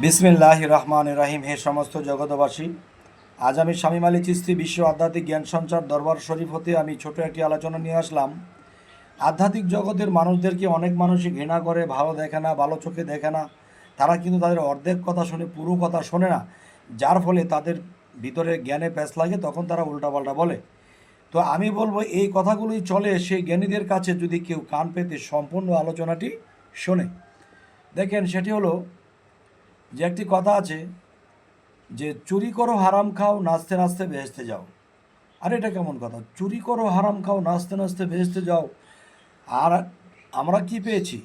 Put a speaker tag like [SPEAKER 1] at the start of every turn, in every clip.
[SPEAKER 1] বিসমিল্লাহ রহমান রাহিম, হে সমস্ত জগতবাসী আজ আমি স্বামী আলী চিস্তি বিশ্ব আধ্যাত্মিক জ্ঞান সঞ্চার দরবার শরীফ হতে আমি ছোট একটি আলোচনা নিয়ে আসলাম। আধ্যাত্মিক জগতের মানুষদেরকে অনেক মানুষই ঘৃণা করে, ভালো দেখে না, ভালো চোখে দেখে না। তারা কিন্তু তাদের অর্ধেক কথা শুনে, পুরো কথা শোনে না। যার ফলে তাদের ভিতরে জ্ঞানে প্যাঁচ লাগে, তখন তারা উল্টাপাল্টা বলে। তো আমি বলব, এই কথাগুলোই চলে সেই জ্ঞানীদের কাছে যদি কেউ কান পেতে সম্পূর্ণ আলোচনাটি শোনে। দেখেন, সেটি হলো যে একটি কথা আছে যে, চুরি করো, হারাম খাও, নাচতে নাচতে বেহেস্তে যাও। আর এটা কেমন কথা? চুরি করো, হারাম খাও, নাচতে নাচতে বেহেস্তে যাও। আর আমরা কি পেয়েছি?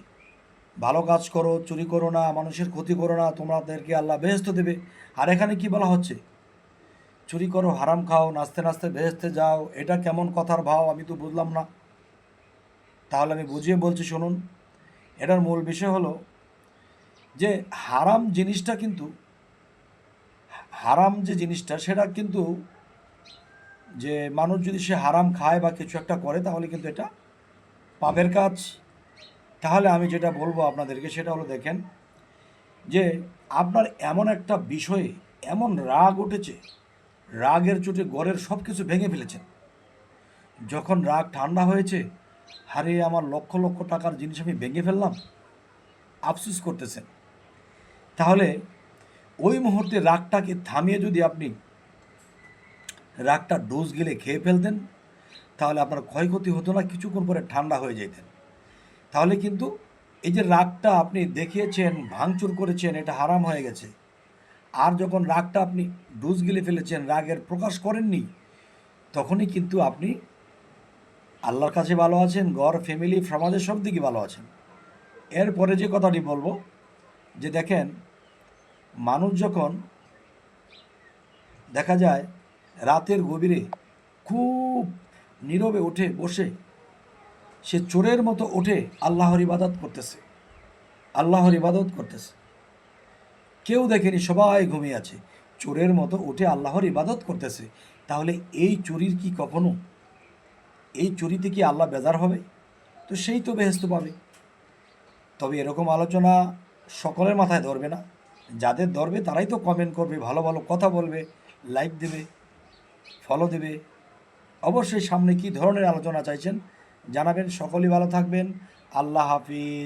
[SPEAKER 1] ভালো কাজ করো, চুরি করো না, মানুষের ক্ষতি করো না, তোমাদেরকে আল্লাহ বেহেস্ত দেবে। আর এখানে কি বলা হচ্ছে? চুরি করো, হারাম খাও, নাচতে নাচতে বেহেস্তে যাও। এটা কেমন কথার ভাও আমি তো বুঝলাম না। তাহলে আমি বুঝিয়ে বলছি, শুনুন। এটার মূল বিষয় হলো যে হারাম জিনিসটা কিন্তু, হারাম যে জিনিসটা সেটা কিন্তু যে মানুষ যদি সে হারাম খায় বা কিছু একটা করে তাহলে কিন্তু এটা পাপের কাজ। তাহলে আমি যেটা বলব আপনাদেরকে সেটা হলো দেখেন যে আপনার এমন একটা বিষয়ে এমন রাগ উঠেছে, রাগের চোটে গড়ের সব কিছু ভেঙে ফেলেছেন। যখন রাগ ঠান্ডা হয়েছে হারে আমার লক্ষ লক্ষ টাকার জিনিস আমি ভেঙে ফেললাম, আফসুস করতেছেন। তাহলে ওই মুহূর্তে রাগটাকে থামিয়ে যদি আপনি রাগটা ডোজ গেলে খেয়ে ফেলতেন, তাহলে আপনার ক্ষয়ক্ষতি হতো না, কিছুক্ষণ পরে ঠান্ডা হয়ে যেতেন। তাহলে কিন্তু এই যে রাগটা আপনি দেখিয়েছেন, ভাঙচুর করেছেন, এটা হারাম হয়ে গেছে। আর যখন রাগটা আপনি ডোজ গিলে ফেলেছেন, রাগের প্রকাশ করেননি, তখনই কিন্তু আপনি আল্লাহর কাছে ভালো আছেন, ঘর ফ্যামিলি সমাজের সব দিকে ভালো আছেন। এরপরে যে কথাটি বলব, যে দেখেন মানুষ যখন দেখা যায় রাতের গভীরে খুব নীরবে উঠে, বসে, সে চোরের মতো উঠে আল্লাহর ইবাদত করতেছে। আল্লাহর ইবাদত করতেছে। কেউ দেখেনি, সবাই ঘুমিয়ে আছে। চোরের মতো উঠে আল্লাহর ইবাদত করতেছে। তাহলে এই চুরির কি কখনো? এই চুরিতে কি আল্লাহ বেজার হবে? তো সেই তো বেহেস্ত পাবে। তবে এরকম আলোচনা সকলের মাথায় ধরবে না। যাদের ধরবে তারাই তো কমেন্ট করবে, ভালো ভালো কথা বলবে লাইক দেবে ফলো দেবে। অবশ্যই সামনে কি ধরনের আলোচনা চাইছেন জানাবেন। সকলেই ভালো থাকবেন। আল্লাহ হাফিজ।